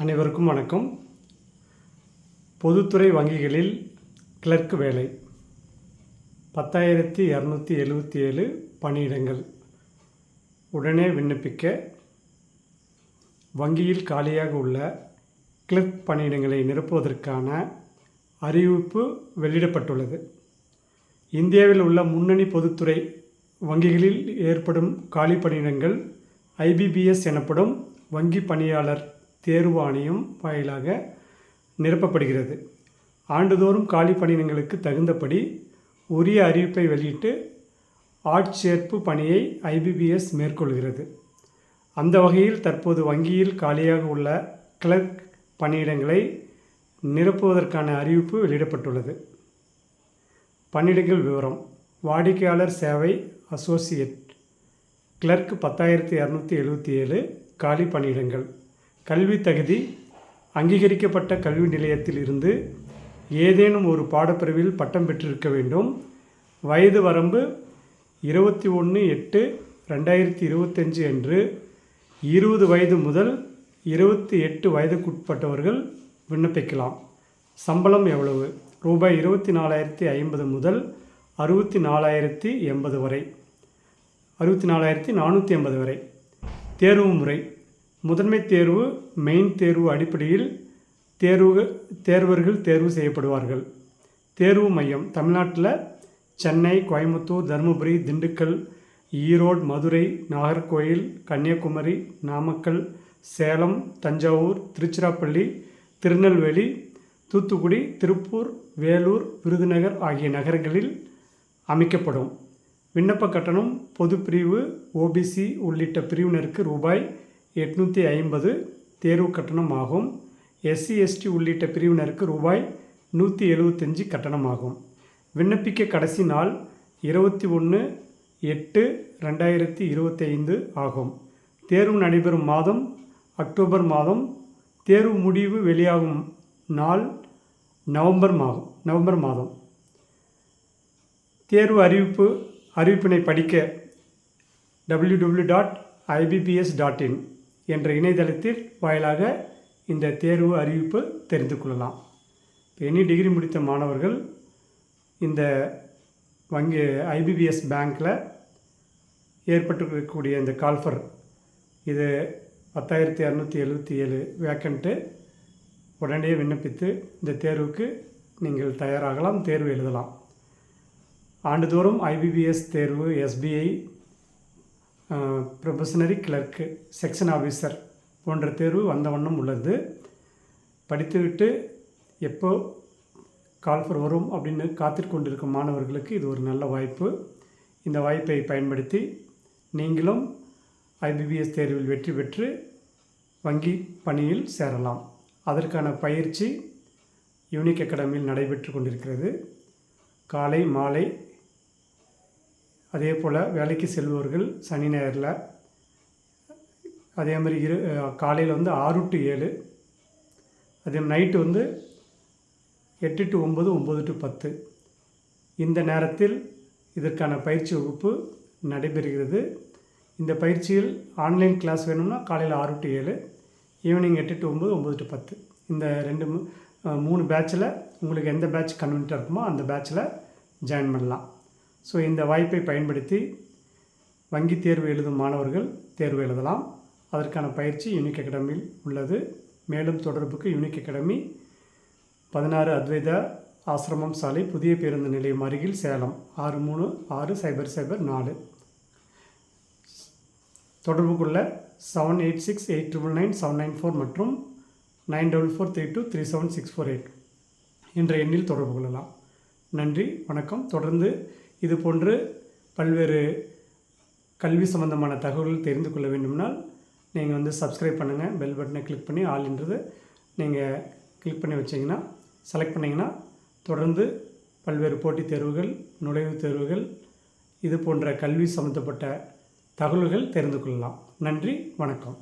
அனைவருக்கும் வணக்கம். பொதுத்துறை வங்கிகளில் கிளர்க் வேலை. பத்தாயிரத்தி இரநூத்தி எழுபத்தி ஏழு பணியிடங்கள். உடனே விண்ணப்பிக்க வங்கியில் காலியாக உள்ள கிளர்க் பணியிடங்களை நிரப்புவதற்கான அறிவிப்பு வெளியிடப்பட்டுள்ளது. இந்தியாவில் உள்ள முன்னணி பொதுத்துறை வங்கிகளில் ஏற்படும் காலி பணியிடங்கள் ஐபிபிஎஸ் எனப்படும் வங்கி பணியாளர் தேர்வாணையம் வாயிலாக நிரப்பப்படுகிறது. ஆண்டுதோறும் காலி பணியிடங்களுக்கு தகுந்தபடி உரிய அறிவிப்பை வெளியிட்டு ஆட்சேர்ப்பு பணியை ஐபிபிஎஸ் மேற்கொள்கிறது. அந்த வகையில் தற்போது வங்கியில் காலியாக உள்ள கிளர்க் பணியிடங்களை நிரப்புவதற்கான அறிவிப்பு வெளியிடப்பட்டுள்ளது. பணியிடங்கள் விவரம். வாடிக்கையாளர் சேவை அசோசியேட். கிளர்க் பத்தாயிரத்தி இரநூத்தி எழுபத்தி ஏழு காலி பணியிடங்கள். கல்வி தகுதி அங்கீகரிக்கப்பட்ட கல்வி நிலையத்தில் இருந்து ஏதேனும் ஒரு பாடப்பிரிவில் பட்டம் பெற்றிருக்க வேண்டும். வயது வரம்பு இருபத்தி ஒன்று எட்டு ரெண்டாயிரத்தி இருபத்தஞ்சு அன்று இருபது வயது முதல் இருபத்தி எட்டு வயதுக்குட்பட்டவர்கள் விண்ணப்பிக்கலாம். சம்பளம் எவ்வளவு? ரூபாய் இருபத்தி நாலாயிரத்தி ஐம்பது முதல் அறுபத்தி நாலாயிரத்தி எண்பது வரை. அறுபத்தி நாலாயிரத்தி நானூற்றி எண்பது வரை. தேர்வு முறை. முதன்மை தேர்வு மெயின் தேர்வு அடிப்படையில் தேர்வு தேர்வர்கள் தேர்வு செய்யப்படுவார்கள். தேர்வு மையம் தமிழ்நாட்டில் சென்னை கோயம்புத்தூர் தருமபுரி திண்டுக்கல் ஈரோடு மதுரை நாகர்கோயில் கன்னியாகுமரி நாமக்கல் சேலம் தஞ்சாவூர் திருச்சிராப்பள்ளி திருநெல்வேலி தூத்துக்குடி திருப்பூர் வேலூர் விருதுநகர் ஆகிய நகரங்களில் அமைக்கப்படும். விண்ணப்ப கட்டணம் பொதுப்பிரிவு ஓபிசி உள்ளிட்ட பிரிவினருக்கு ரூபாய் எட்நூற்றி ஐம்பது தேர்வு கட்டணம் ஆகும் எஸ்சி எஸ்டி உள்ளிட்ட பிரிவினருக்கு ரூபாய் நூற்றி எழுபத்தஞ்சி கட்டணமாகும். விண்ணப்பிக்க கடைசி நாள் இருபத்தி ஒன்று எட்டு ரெண்டாயிரத்தி இருபத்தைந்து ஆகும். தேர்வு நடைபெறும் மாதம் அக்டோபர் மாதம். தேர்வு முடிவு வெளியாகும் நாள் நவம்பர் மாதம் நவம்பர் மாதம். தேர்வு அறிவிப்பு அறிவிப்பினை படிக்க W W dot IBPS dot in என்ற இணையதளத்தில் வாயிலாக இந்த தேர்வு அறிவிப்பு தெரிந்து கொள்ளலாம். எனி டிகிரி முடித்த மாணவர்கள் இந்த வங்கி ஐபிபிஎஸ் பேங்க்கில் ஏற்பட்டிருக்கக்கூடிய இந்த கால்ஃபர் இது பத்தாயிரத்தி இரநூத்தி எழுபத்தி ஏழு வேக்கண்ட்டு உடனே விண்ணப்பித்து இந்த தேர்வுக்கு நீங்கள் தயாராகலாம் தேர்வு எழுதலாம். ஆண்டுதோறும் ஐபிபிஎஸ் தேர்வு SBI probationary clerk section officer போன்ற தேர்வு வந்த வண்ணம் உள்ளது. படித்துவிட்டு எப்போ கால்ஃபர் வரும் அப்படின்னு காத்திருக்கொண்டிருக்கும் மாணவர்களுக்கு இது ஒரு நல்ல வாய்ப்பு. இந்த வாய்ப்பை பயன்படுத்தி நீங்களும் ஐபிபிஎஸ் தேர்வில் வெற்றி பெற்று வங்கி பணியில் சேரலாம். அதற்கான பயிற்சி யூனிக் அகாடமியில் நடைபெற்று கொண்டிருக்கிறது. காலை மாலை அதே போல் வேலைக்கு செல்பவர்கள் சனி ஞாயிறில். அதே மாதிரி இரு காலையில் வந்து ஆறு டு ஏழு. அதே நைட்டு வந்து எட்டு டு ஒம்பது ஒம்பது டு பத்து. இந்த நேரத்தில் இதற்கான பயிற்சி வகுப்பு நடைபெறுகிறது. இந்த பயிற்சியில் ஆன்லைன் கிளாஸ் வேணும்னா காலையில் ஆறு டு ஏழு ஈவினிங் எட்டு டு ஒம்பது ஒம்பது டு பத்து. இந்த ரெண்டு மூணு பேட்சில் உங்களுக்கு எந்த பேட்ச் கன்வென்ட்டாக இருக்குமோ அந்த பேட்சில் ஜாயின் பண்ணலாம். ஸோ இந்த வாய்ப்பை பயன்படுத்தி வங்கி தேர்வு எழுதும் மாணவர்கள் தேர்வு எழுதலாம். அதற்கான பயிற்சி யூனிக் அகாடமியில் உள்ளது. மேலும் தொடர்புக்கு யூனிக் அகாடமி பதினாறு அத்வைதா ஆசிரமம் சாலை புதிய பேருந்து நிலையம் அருகில் சேலம். ஆறு மூணு ஆறு சைபர் சைபர் நாலு. தொடர்பு கொள்ள seven eight six eight triple nine seven nine four மற்றும் nine double four three two three seven six four eight என்ற எண்ணில் தொடர்பு கொள்ளலாம். நன்றி வணக்கம். தொடர்ந்து இது போன்று பல்வேறு கல்வி சம்மந்தமான தகவல்கள் தெரிந்து கொள்ள வேண்டும்னால் நீங்கள் வந்து சப்ஸ்கிரைப் பண்ணுங்கள் பெல் பட்டனை கிளிக் பண்ணி ஆள்ன்றது நீங்கள் கிளிக் பண்ணி வச்சிங்கன்னா செலக்ட் பண்ணிங்கன்னா தொடர்ந்து பல்வேறு போட்டித் தேர்வுகள் நுழைவுத் தேர்வுகள் இது போன்ற கல்வி சம்மந்தப்பட்ட தகவல்கள் தெரிந்து கொள்ளலாம். நன்றி வணக்கம்.